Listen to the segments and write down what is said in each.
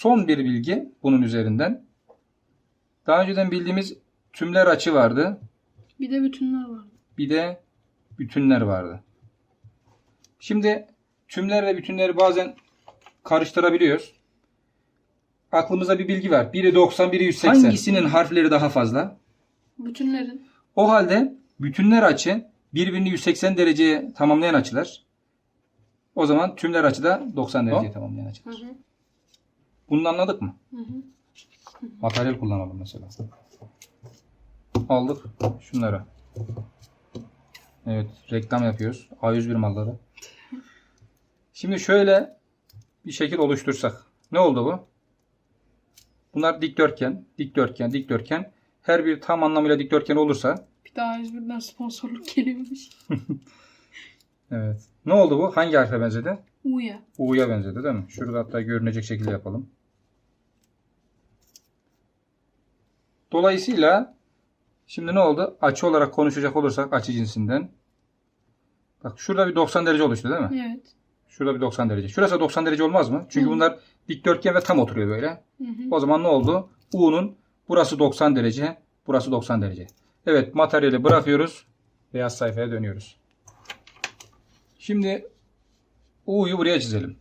son bir bilgi bunun üzerinden. Daha önceden bildiğimiz tümler açı vardı. Bir de bütünler var. Bir de bütünler vardı. Şimdi tümler ve bütünleri bazen karıştırabiliyoruz. Aklımızda bir bilgi var. Biri 90, biri 180. Hangisinin harfleri daha fazla? Bütünlerin. O halde bütünler açı birbirini 180 dereceye tamamlayan açılar. O zaman tümler açı da 90 dereceye tamamlayan Hı açılar. hı. Bunu anladık mı? Hı hı. Materyal kullanalım mesela. Aldık şunları. Evet reklam yapıyoruz. A101 malları. Şimdi şöyle bir şekil oluştursak. Ne oldu bu? Bunlar dikdörtgen, dikdörtgen, dikdörtgen. Her bir tam anlamıyla dikdörtgen olursa Bir daha İzmir'den sponsorluk geliyormuş. evet. Ne oldu bu? Hangi harfe benzedi? U'ya. U'ya benzedi değil mi? Şurada hatta görünecek şekilde yapalım. Dolayısıyla şimdi ne oldu? Açı olarak konuşacak olursak açı cinsinden. Bak şurada bir 90 derece oluştu değil mi? Evet. Şurada bir 90 derece. Şurası 90 derece olmaz mı? Çünkü Hı. bunlar dikdörtgen ve tam oturuyor böyle. Hı hı. O zaman ne oldu? U'nun burası 90 derece, burası 90 derece. Evet materyali bırakıyoruz. Beyaz sayfaya dönüyoruz. Şimdi U'yu buraya çizelim.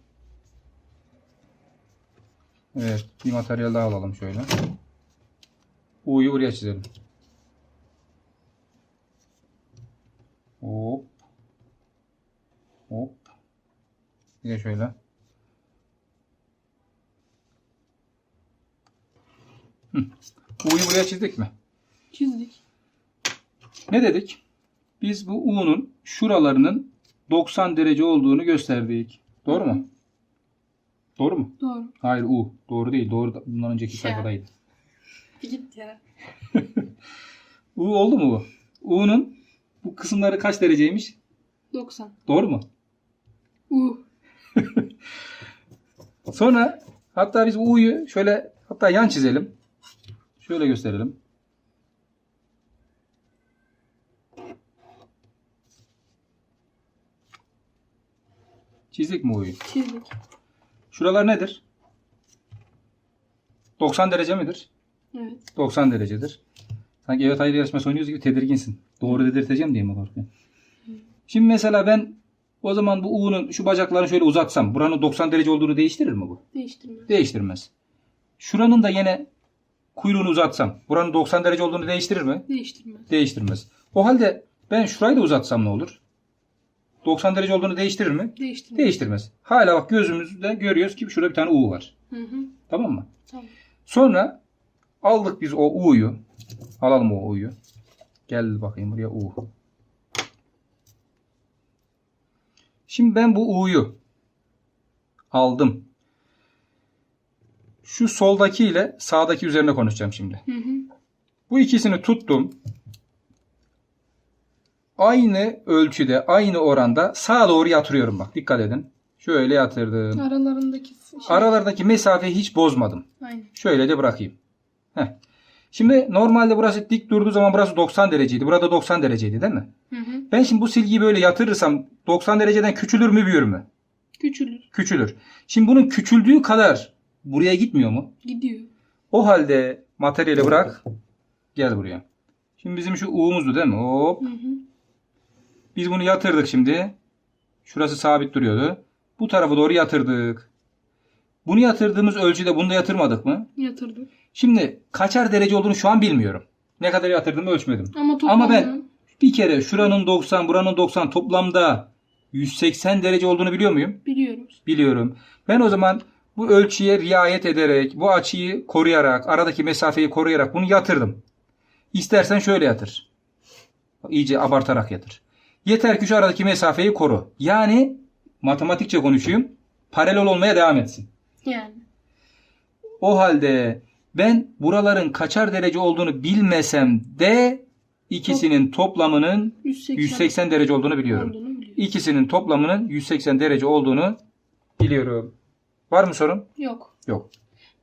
Evet bir materyal daha alalım şöyle. U'yu buraya çizelim. Hop. Hop. Bir de şöyle. U'yu buraya çizdik mi? Çizdik. Ne dedik? Biz bu U'nun şuralarının 90 derece olduğunu gösterdik. Doğru mu? Doğru mu? Doğru. Hayır U. Doğru değil. Doğru da- bundan önceki Ya. sayfadaydı. Git ya. U oldu mu bu? U'nun bu kısımları kaç dereceymiş? 90. Doğru mu? U. Sonra hatta biz U'yu şöyle hatta yan çizelim. Şöyle gösterelim. Çizdik mi U'yu? Çizdik. Şuralar nedir? 90 derece midir? Evet. 90 derecedir. Sanki evet hayır yarışması oynuyoruz gibi tedirginsin. Doğru dedirteceğim diye mi korkuyorsun? Şimdi mesela ben o zaman bu U'nun şu bacaklarını şöyle uzatsam buranın 90 derece olduğunu değiştirir mi bu? Değiştirmez. Değiştirmez. Şuranın da yine kuyruğunu uzatsam buranın 90 derece olduğunu değiştirir mi? Değiştirmez. Değiştirmez. O halde ben şurayı da uzatsam ne olur? 90 derece olduğunu değiştirir mi? Değiştirmez. Değiştirmez. Hala bak gözümüzde görüyoruz ki şurada bir tane U var. Hı hı. Tamam mı? Tamam. Sonra aldık biz o U'yu. Alalım o U'yu. Gel bakayım buraya U. Şimdi ben bu U'yu aldım. Şu soldaki ile sağdaki üzerine konuşacağım şimdi. Hı hı. Bu ikisini tuttum. Aynı ölçüde, aynı oranda sağa doğru yatırıyorum bak. Dikkat edin. Şöyle yatırdım. Aralarındaki şey. Aralardaki mesafeyi hiç bozmadım. Aynen. Şöyle de bırakayım. Heh. Şimdi normalde burası dik durduğu zaman burası 90 dereceydi. Burada 90 dereceydi değil mi? Hı hı. Ben şimdi bu silgiyi böyle yatırırsam 90 dereceden küçülür mü büyür mü? Küçülür. Küçülür. Şimdi bunun küçüldüğü kadar buraya gitmiyor mu? Gidiyor. O halde materyali bırak. Gel buraya. Şimdi bizim şu U'muzdu değil mi? Hop. Hı hı. Biz bunu yatırdık şimdi. Şurası sabit duruyordu. Bu tarafa doğru yatırdık. Bunu yatırdığımız ölçüde bunu da yatırmadık mı? Yatırdık. Şimdi kaçar derece olduğunu şu an bilmiyorum. Ne kadar yatırdığımı ölçmedim. Ama Ama ben bir kere şuranın 90, buranın 90 toplamda 180 derece olduğunu biliyor muyum? biliyoruz. Biliyorum. Ben o zaman bu ölçüye riayet ederek, bu açıyı koruyarak, aradaki mesafeyi koruyarak bunu yatırdım. İstersen şöyle yatır. İyice abartarak yatır. Yeter ki şu aradaki mesafeyi koru. Yani matematikçe konuşayım. Paralel olmaya devam etsin. Yani. O halde ben buraların kaçar derece olduğunu bilmesem de ikisinin toplamının 180, 180 derece olduğunu biliyorum. olduğunu. İkisinin toplamının 180 derece olduğunu biliyorum. Var mı sorun? Yok. Yok.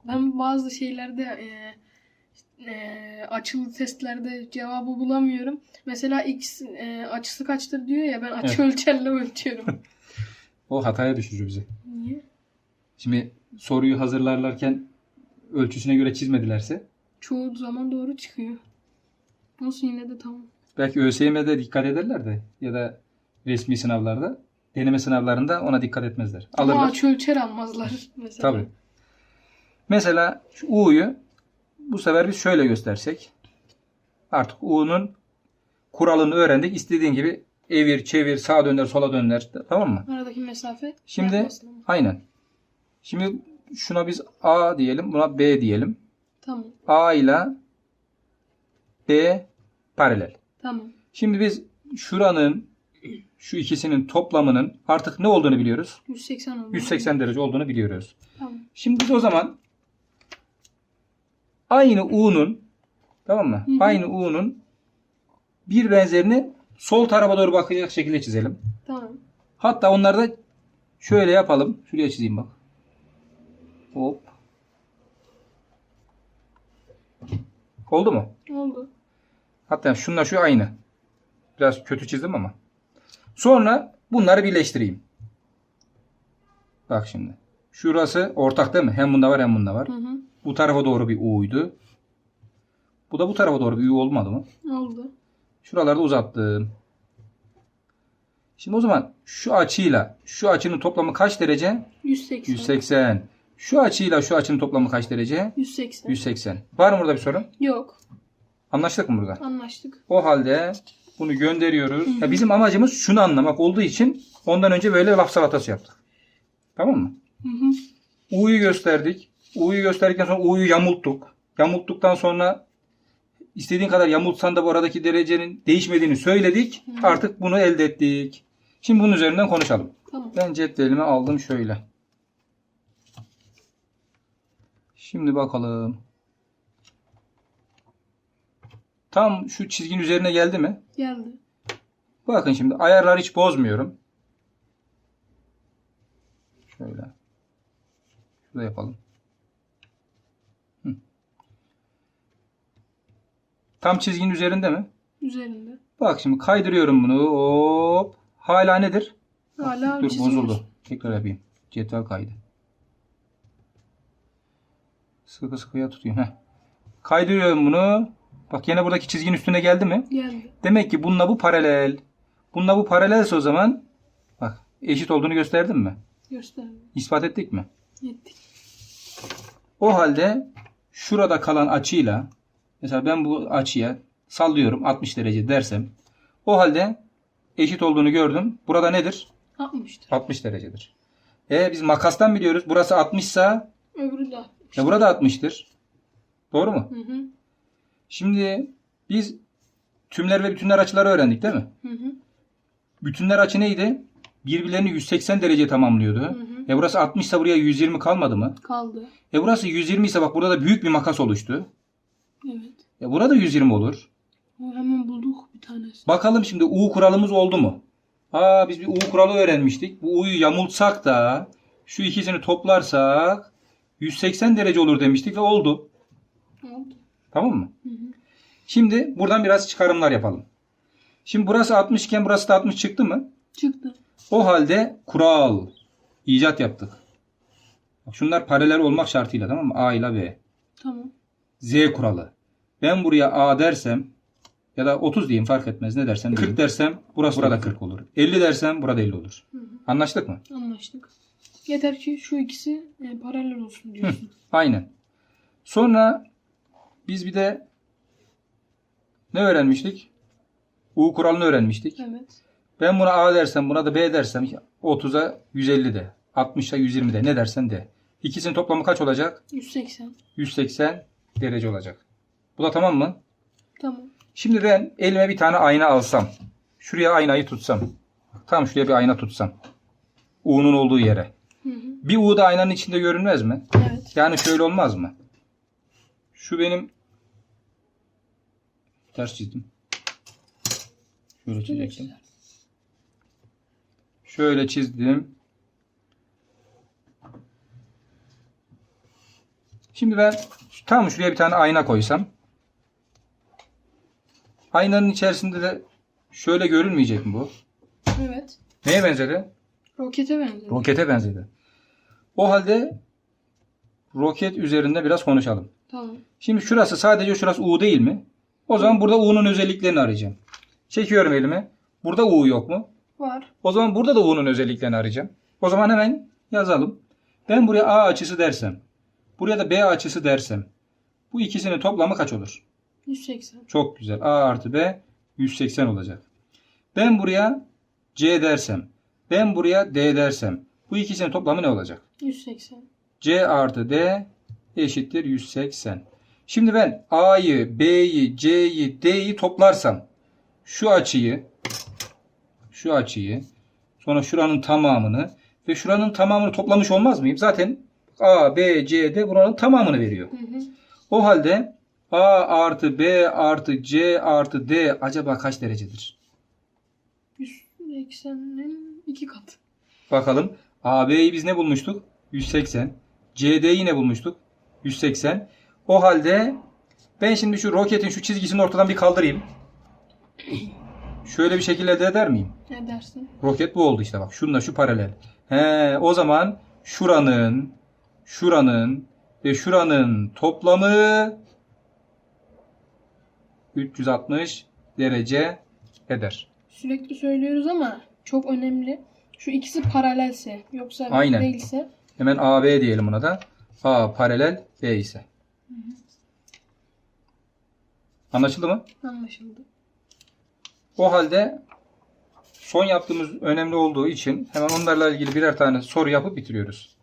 Ben bazı şeylerde e, e, açılı testlerde cevabı bulamıyorum. Mesela x e, açısı kaçtır diyor ya ben açı ölçerle ölçüyorum. O hataya düşürüyor bizi. Niye? Şimdi soruyu hazırlarlarken ölçüsüne göre çizmedilerse Çoğu zaman doğru çıkıyor. Olsun yine de tamam. belki ÖSYM'de dikkat ederler de ya da resmi sınavlarda deneme sınavlarında ona dikkat etmezler. Ama Alırlar. aç ölçer almazlar mesela. Tabii. Mesela şu U'yu bu sefer biz şöyle göstersek. Artık U'nun kuralını öğrendik. İstediğin gibi evir, çevir, sağa döner, sola döner. Tamam mı? Aradaki mesafe Şimdi ama. aynen. Şimdi şuna biz A diyelim, buna B diyelim. Tamam. A ile B paralel. Tamam. Şimdi biz şuranın şu ikisinin toplamının artık ne olduğunu biliyoruz. 180 oldu. 180 derece olduğunu biliyoruz. Tamam. Şimdi biz o zaman aynı U'nun tamam mı? Hı hı. Aynı U'nun bir benzerini sol tarafa doğru bakacak şekilde çizelim. Tamam. Hatta onları da şöyle yapalım. Şuraya çizeyim bak. Hop. Oldu mu? Oldu. Hatta şunla şu aynı. Biraz kötü çizdim ama. Sonra bunları birleştireyim. Bak şimdi. Şurası ortak değil mi? Hem bunda var hem bunda var. Hı hı. Bu tarafa doğru bir U'ydu. Bu da bu tarafa doğru bir U olmadı mı? Oldu. Şuralarda uzattım. Şimdi o zaman şu açıyla şu açının toplamı kaç derece? 180. 180. Şu açıyla şu açının toplamı kaç derece? 180. 180. Var mı burada bir sorun? Yok. Anlaştık mı burada? Anlaştık. O halde bunu gönderiyoruz. Ya bizim amacımız şunu anlamak olduğu için ondan önce böyle laf salatası yaptık. Tamam mı? Hı hı. U'yu gösterdik. U'yu gösterdikten sonra U'yu yamulttuk. Yamulttuktan sonra istediğin kadar yamultsan da bu aradaki derecenin değişmediğini söyledik. Artık bunu elde ettik. Şimdi bunun üzerinden konuşalım. Tamam. Ben cetvelimi aldım şöyle. Şimdi bakalım. Tam şu çizginin üzerine geldi mi? Geldi. Bakın şimdi ayarları hiç bozmuyorum. Şöyle. Şurada yapalım. Hı. Tam çizginin üzerinde mi? Üzerinde. Bak şimdi kaydırıyorum bunu. Hop. Hala nedir? Hala Dur bozuldu. Tekrar yapayım. Cetvel kaydı. Sıkı sıkıya tutuyorum. Heh. Kaydırıyorum bunu. Bak yine buradaki çizginin üstüne geldi mi? Geldi. Demek ki bununla bu paralel. Bununla bu paralelse o zaman bak eşit olduğunu gösterdim mi? Gösterdi. İspat ettik mi? Ettik. O halde şurada kalan açıyla mesela ben bu açıya sallıyorum 60 derece dersem o halde eşit olduğunu gördüm. Burada nedir? 60'tır. 60 derecedir. E biz makastan biliyoruz. Burası 60 ise Öbürü de 60. e burada 60'tır. Doğru mu? Hı hı. Şimdi biz tümler ve bütünler açıları öğrendik değil mi? Hı hı. Bütünler açı neydi? Birbirlerini 180 derece tamamlıyordu. hı. E burası 60 ise buraya 120 kalmadı mı? Kaldı. E burası 120 ise bak burada da büyük bir makas oluştu. Evet. E burada 120 olur. O hemen bulduk bir tanesi. Bakalım şimdi U kuralımız oldu mu? Aa biz bir U kuralı öğrenmiştik. Bu U'yu yamultsak da şu ikisini toplarsak 180 derece olur demiştik ve oldu. Oldu. Tamam mı? Hı hı. Şimdi buradan biraz çıkarımlar yapalım. Şimdi burası 60 iken burası da 60 çıktı mı? Çıktı. O halde kural icat yaptık. Bak şunlar paralel olmak şartıyla tamam mı? A ile B. Tamam. Z kuralı. Ben buraya A dersem ya da 30 diyeyim fark etmez ne dersem. 40 dersem burası burada 40 olur. 50 dersem burada 50 olur. Hı hı. Anlaştık mı? Anlaştık. Yeter ki şu ikisi e, paralel olsun diyorsun. Aynen. Sonra biz bir de ne öğrenmiştik? U kuralını öğrenmiştik. evet. Ben buna A dersem buna da B dersem 30'a 150 de 60'a 120 de ne dersen de. İkisinin toplamı kaç olacak? 180. 180 derece olacak. Bu da tamam mı? Tamam. Şimdi ben elime bir tane ayna alsam. Şuraya aynayı tutsam. Tam şuraya bir ayna tutsam. U'nun olduğu yere. Hı hı. Bir U da aynanın içinde görünmez mi? Evet. Yani şöyle olmaz mı? Şu benim ters çizdim. Şöyle çizecektim. Şöyle çizdim. Şimdi ben tam şuraya bir tane ayna koysam. Aynanın içerisinde de şöyle görünmeyecek mi bu? Evet. Neye benzedi? Rokete benziyor. Rokete benzedi. O halde roket üzerinde biraz konuşalım. Tamam. Şimdi şurası sadece şurası U değil mi? O zaman burada U'nun özelliklerini arayacağım. Çekiyorum elime. Burada U yok mu? Var. O zaman burada da U'nun özelliklerini arayacağım. O zaman hemen yazalım. Ben buraya A açısı dersem, buraya da B açısı dersem, bu ikisinin toplamı kaç olur? 180. Çok güzel. A artı B 180 olacak. Ben buraya C dersem, ben buraya D dersem, bu ikisinin toplamı ne olacak? 180. C artı D eşittir 180. Şimdi ben A'yı, B'yi, C'yi, D'yi toplarsam şu açıyı şu açıyı sonra şuranın tamamını ve şuranın tamamını toplamış olmaz mıyım? Zaten A, B, C, D buranın tamamını veriyor. Hı hı. O halde A artı B artı C artı D acaba kaç derecedir? 180'in iki katı. Bakalım. AB'yi biz ne bulmuştuk? 180. CD'yi ne bulmuştuk? 180. O halde ben şimdi şu roketin şu çizgisini ortadan bir kaldırayım. Şöyle bir şekilde elde eder miyim? Ne dersin? Roket bu oldu işte bak. Şununla şu paralel. He, o zaman şuranın, şuranın ve şuranın toplamı 360 derece eder. Sürekli söylüyoruz ama çok önemli. Şu ikisi paralelse yoksa Aynen. değilse Hemen AB diyelim buna da. A paralel B ise. Anlaşıldı mı? anlaşıldı. O halde son yaptığımız önemli olduğu için hemen onlarla ilgili birer tane soru yapıp bitiriyoruz.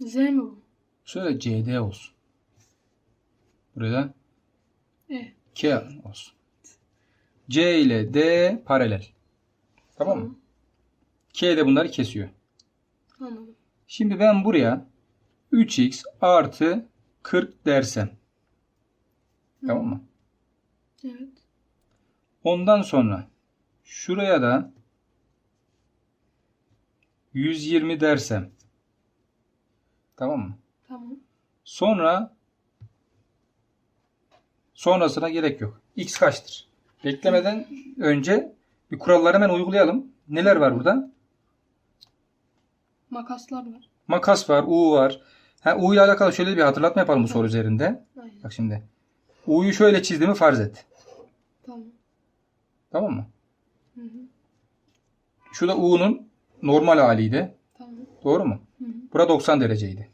Z mi bu? Şöyle CD olsun. Burada E. K olsun. C ile D paralel. Tamam mı? K de bunları kesiyor. Anladım. Şimdi ben buraya 3x artı 40 dersem. Tamam mı? Evet. Ondan sonra şuraya da 120 dersem. Tamam mı? Tamam. Sonra sonrasına gerek yok. X kaçtır? Beklemeden önce bir kuralları hemen uygulayalım. Neler var burada? Makaslar var. Makas var, U var. Ha, U ile alakalı şöyle bir hatırlatma yapalım bu soru üzerinde. Aynen. Bak şimdi. U'yu şöyle çizdiğimi farz et. Tamam. Tamam mı? Hı hı. Şu da U'nun normal haliydi. Tamam. Doğru mu? Hı hı. Bura 90 dereceydi.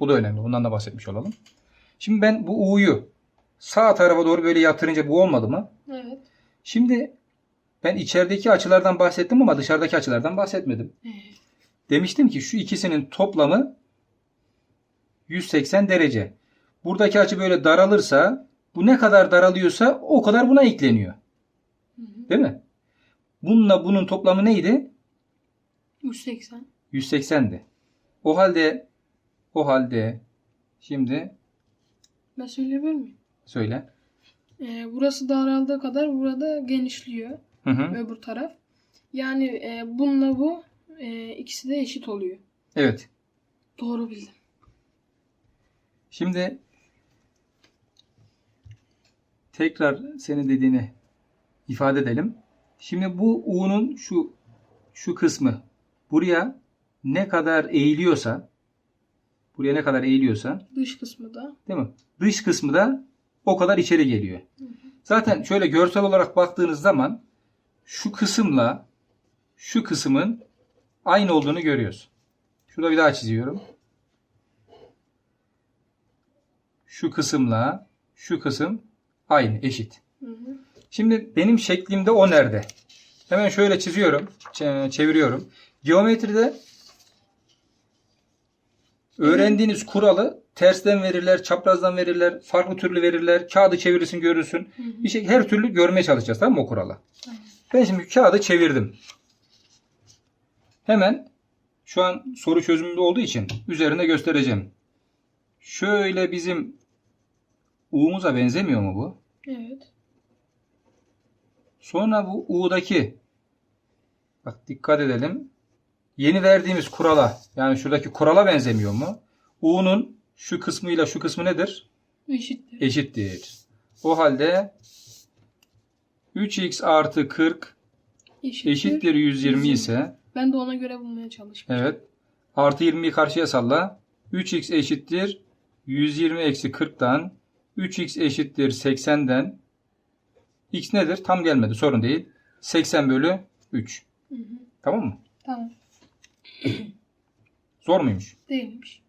Bu da önemli. Bundan da bahsetmiş olalım. Şimdi ben bu U'yu sağ tarafa doğru böyle yatırınca bu olmadı mı? Evet. Şimdi ben içerideki açılardan bahsettim ama dışarıdaki açılardan bahsetmedim. E. Demiştim ki şu ikisinin toplamı 180 derece. Buradaki açı böyle daralırsa bu ne kadar daralıyorsa o kadar buna ekleniyor. Hı hı. Değil mi? Bununla bunun toplamı neydi? 180. 180'di. O halde o halde şimdi Ben söyleyebilir miyim? söyle. Ee, burası daraldığı kadar burada genişliyor. Hı hı. Öbür taraf. Yani e, bununla bu e, ikisi de eşit oluyor. Evet. Doğru bildim. Şimdi tekrar senin dediğini ifade edelim. Şimdi bu U'nun şu şu kısmı buraya ne kadar eğiliyorsa buraya ne kadar eğiliyorsa Dış kısmı da. değil mi? Dış kısmı da o kadar içeri geliyor. Zaten şöyle görsel olarak baktığınız zaman şu kısımla şu kısmın aynı olduğunu görüyoruz. Şurada bir daha çiziyorum. Şu kısımla şu kısım aynı, eşit. Hı hı. Şimdi benim şeklimde o nerede? Hemen şöyle çiziyorum, çeviriyorum. Geometride öğrendiğiniz kuralı tersten verirler, çaprazdan verirler, farklı türlü verirler. Kağıdı çevirirsin görürsün. Hı hı. Bir şey her türlü görmeye çalışacağız tamam mı o kuralı? Aynen. Ben şimdi kağıdı çevirdim. Hemen şu an soru çözümünde olduğu için üzerine göstereceğim. Şöyle bizim U'muza benzemiyor mu bu? Evet. Sonra bu U'daki bak dikkat edelim. Yeni verdiğimiz kurala yani şuradaki kurala benzemiyor mu? U'nun şu kısmıyla şu kısmı nedir? Eşittir. Eşittir. O halde 3x artı 40 Eşittir. eşittir 120 ise Ben de ona göre bulmaya çalışmışım. evet artı 20'yi karşıya salla. 3x eşittir 120 eksi 40'tan 3x eşittir 80'den x nedir? Tam gelmedi sorun değil. 80 bölü 3. Hı hı. Tamam mı? Tamam. Zor muymuş? Değilmiş.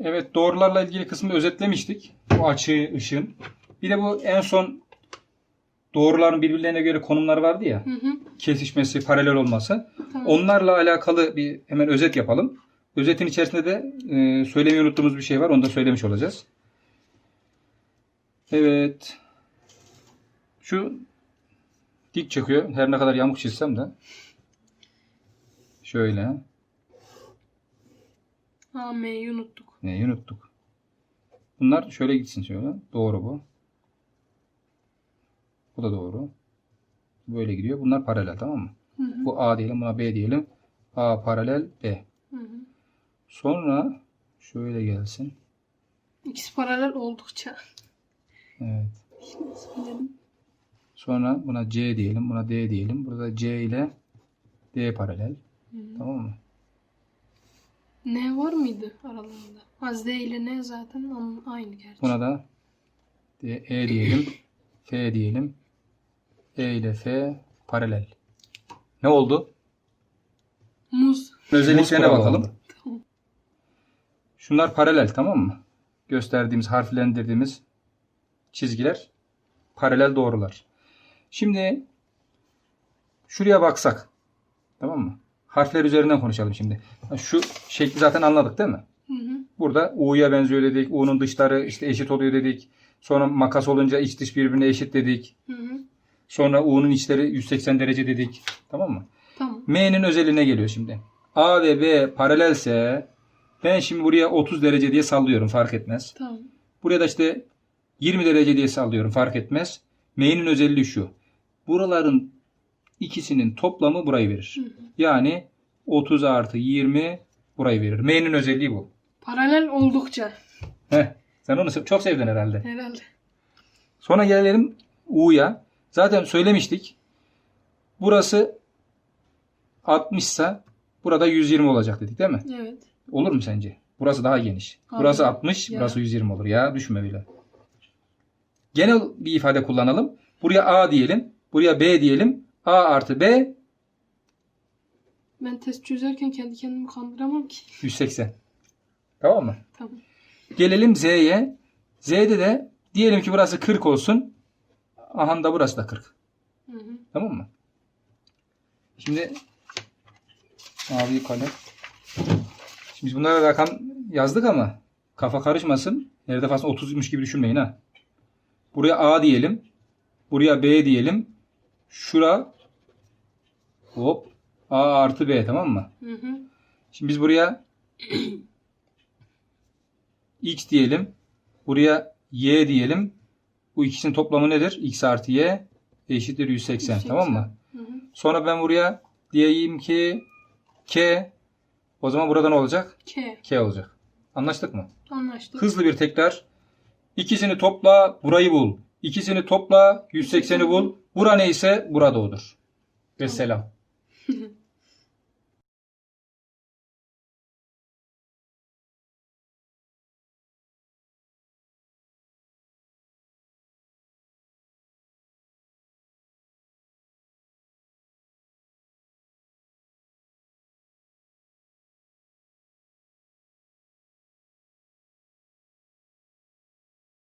Evet doğrularla ilgili kısmı özetlemiştik. Bu açı, ışın. Bir de bu en son doğruların birbirlerine göre konumları vardı ya. Hı hı. Kesişmesi, paralel olması. Tamam. Onlarla alakalı bir hemen özet yapalım. Özetin içerisinde de e, söylemeyi unuttuğumuz bir şey var. Onu da söylemiş olacağız. Evet. Şu dik çıkıyor. Her ne kadar yamuk çizsem de. Şöyle. Ha M'yi unuttuk. Neyi unuttuk? Bunlar şöyle gitsin şöyle. Doğru bu. Bu da doğru. Böyle gidiyor. Bunlar paralel tamam mı? Hı hı. Bu A diyelim buna B diyelim. A paralel B. Hı hı. Sonra şöyle gelsin. İkisi paralel oldukça. Evet. Sonra buna C diyelim. Buna D diyelim. Burada C ile D paralel. Hı hı. Tamam mı? N var mıydı aralarında? Ha Z ile N zaten onun aynı gerçi. Buna da E diyelim. F diyelim. E ile F paralel. Ne oldu? Muz. Özelliklerine kuralı bakalım. Tamam. Şunlar paralel tamam mı? Gösterdiğimiz, harflendirdiğimiz çizgiler paralel doğrular. Şimdi şuraya baksak. Tamam mı? Harfler üzerinden konuşalım şimdi. Şu şekli zaten anladık değil mi? Hı hı. Burada U'ya benziyor dedik. U'nun dışları işte eşit oluyor dedik. Sonra makas olunca iç dış birbirine eşit dedik. Hı hı. Sonra U'nun içleri 180 derece dedik. Tamam mı? Tamam. M'nin özeline geliyor şimdi. A ve B paralelse ben şimdi buraya 30 derece diye sallıyorum fark etmez. Tamam. Buraya da işte 20 derece diye sallıyorum fark etmez. M'nin özelliği şu. Buraların ikisinin toplamı burayı verir. Yani 30 artı 20 burayı verir. M'nin özelliği bu. Paralel oldukça. Heh, sen onu çok sevdin herhalde. Herhalde. Sonra gelelim U'ya. Zaten söylemiştik. Burası 60 ise burada 120 olacak dedik değil mi? Evet. Olur mu sence? Burası daha geniş. Hayır. Burası 60, Ya. burası 120 olur. Ya düşünme bile. Genel bir ifade kullanalım. Buraya A diyelim. Buraya B diyelim. A artı B Ben test çözerken kendi kendimi kandıramam ki. 180. Tamam mı? Tamam. Gelelim Z'ye. Z'de de diyelim ki burası 40 olsun. Aha da burası da 40. Hı hı. Tamam mı? Şimdi mavi kalem. Şimdi biz bunlara rakam yazdık ama kafa karışmasın. Her defasında 30'muş gibi düşünmeyin ha. Buraya A diyelim. Buraya B diyelim. Şura hop A artı B tamam mı? Hı hı. Şimdi biz buraya X diyelim. Buraya Y diyelim. Bu ikisinin toplamı nedir? X artı Y eşittir 180. 180. Tamam mı? Hı hı. Sonra ben buraya diyeyim ki K. O zaman burada ne olacak? K. K olacak. Anlaştık mı? Anlaştık. Hızlı bir tekrar. İkisini topla burayı bul. İkisini topla 180'i bul. Bura neyse burada odur. Ve selam.